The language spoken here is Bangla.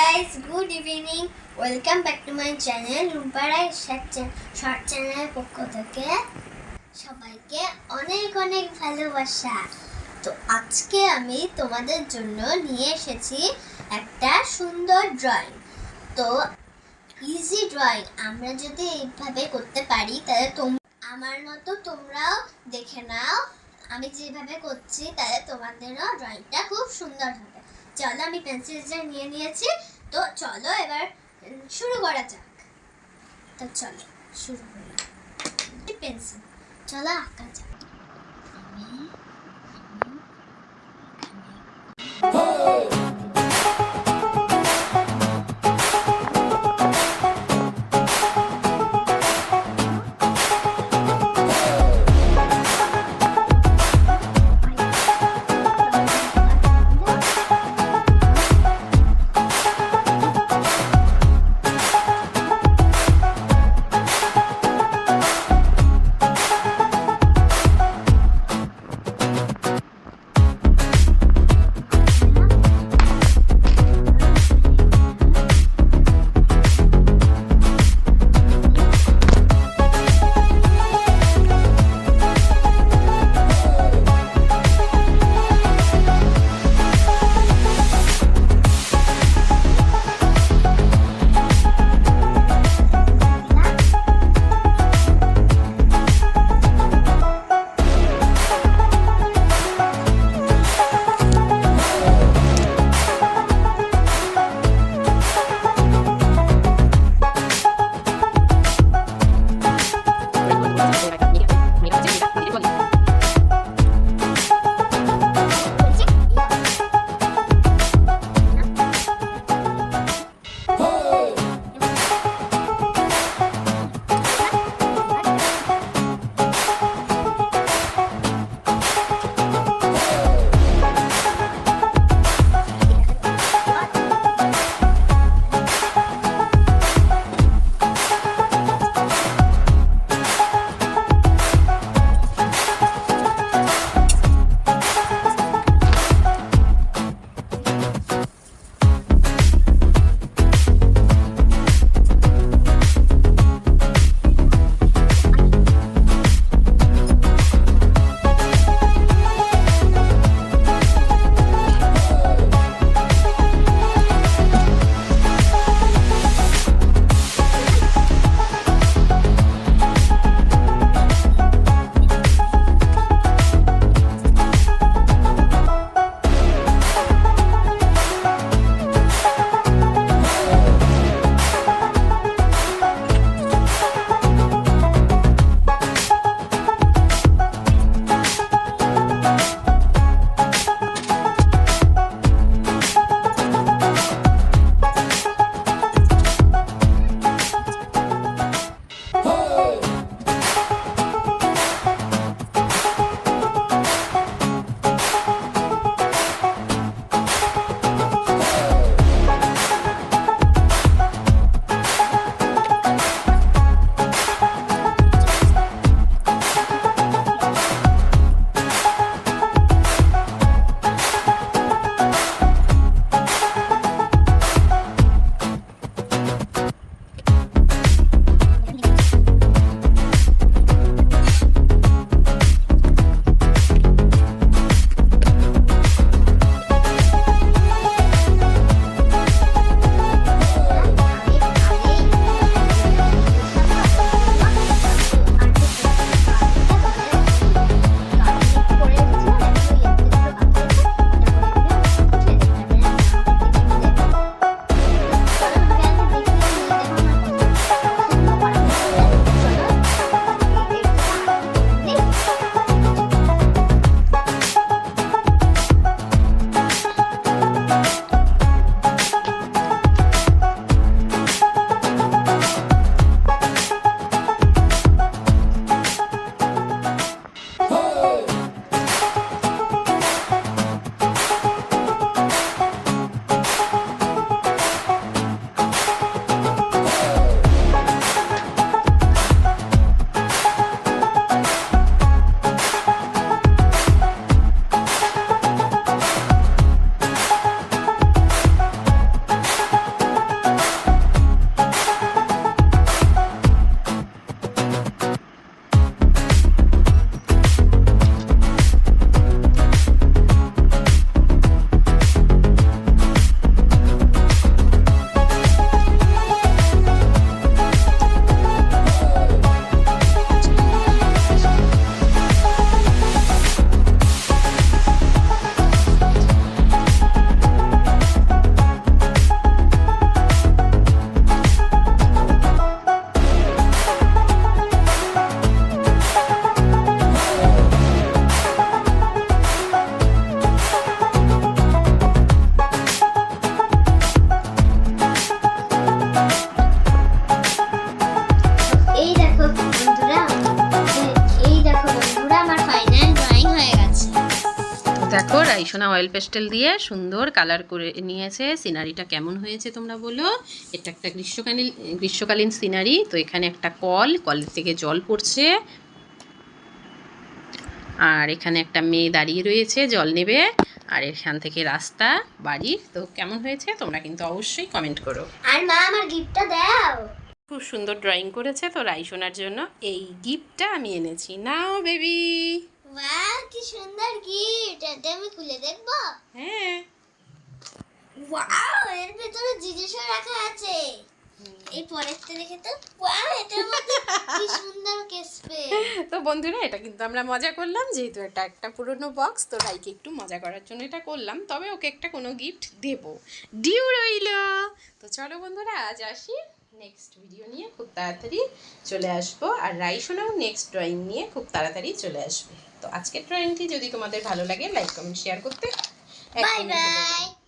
Guys good evening welcome back to my channel রুম্পারাই short চ্যানেলের পক্ষ থেকে। সবাইকে অনেক অনেক ভালোবাসা। তো আজকে আমি তোমাদের জন্য নিয়ে এসেছি একটা সুন্দর ড্রয়িং তো ইজি ড্রয়িং আমরা যদি এইভাবে করতে পারি, তাহলে তোম আমার মতো তোমরাও দেখে নাও। আমি যেভাবে করছি, তাহলে তোমাদেরও ড্রয়িংটা খুব সুন্দর হবে। চলো, আমি পেন্সিল পেন্সিলটা নিয়ে নিয়েছি। তো চলো এবার শুরু করা যাক। তো চলো, শুরু করি। পেন্সিল চলো আঁকা যাক। আমি রাইসোনা অয়েল পেস্টেল দিয়ে সুন্দর কালার করে নিয়েছে। সিনারিটা কেমন হয়েছে তোমরা বলো? এটা একটা গ্রীষ্মকালীন গ্রীষ্মকালীন সিনারি তো এখানে একটা কল কলের থেকে জল পড়ছে। আর এখানে একটা মেয়ে দাঁড়িয়ে রয়েছে জল নেবে। আর এখান থেকে রাস্তা বাড়ি তো কেমন হয়েছে? তোমরা কিন্তু অবশ্যই কমেন্ট করো। আর মা আমার গিফটটা দাও। খুব সুন্দর ড্রয়িং করেছে তো রাইসোনার জন্য। এই গিফটটা আমি এনেছি। নাও বেবি বাহ কি সুন্দর গিফট এটা আমি খুলে দেখব হ্যাঁ। ওয়াও এর ভেতরে জিনিসও রাখা আছে। এই পরেরটা দেখে তো ওয়াও এটার মধ্যে কি সুন্দর কেস তো বন্ধুরা এটা কিন্তু আমরা মজা করলাম যেহেতু এটা একটা পুরনো বক্স তো রাইকে একটু মজা করার জন্য এটা করলাম। তবে ওকে একটা কোনো গিফট দেব। ডিউ রইল। তো চলো বন্ধুরা আজ আসি নেক্সট ভিডিও নিয়ে খুব তাড়াতাড়ি চলে আসব। আর রাইসোনাও নেক্সট ড্রয়িং নিয়ে খুব তাড়াতাড়ি চলে আসবে। আজকের ড্রয়িংটি যদি তোমাদের ভালো লাগে লাইক কমেন্ট শেয়ার করতে বাই বাই